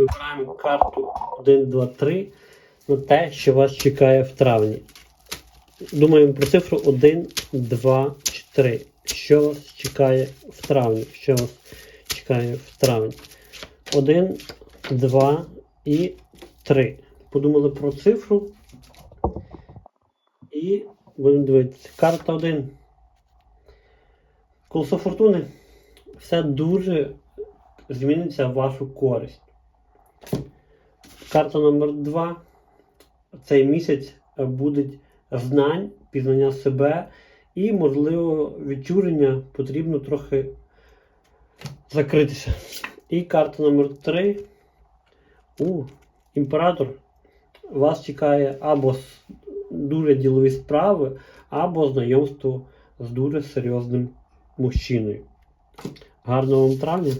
Вибираємо карту 1, 2, 3 на те, що вас чекає в травні. Думаємо про цифру 1, 2, 3. Що вас чекає в травні? Що вас чекає в травні? 1, 2 і 3. Подумали про цифру. І будемо дивитися. Карта 1. Колесо фортуни. Все дуже зміниться в вашу користь. Карта номер 2. Цей місяць буде знань, пізнання себе і, можливо, відчуження потрібно трохи закритися. І карта номер 3. У, імператор. Вас чекає або дуже ділові справи, або знайомство з дуже серйозним мужчиною. Гарного вам травня!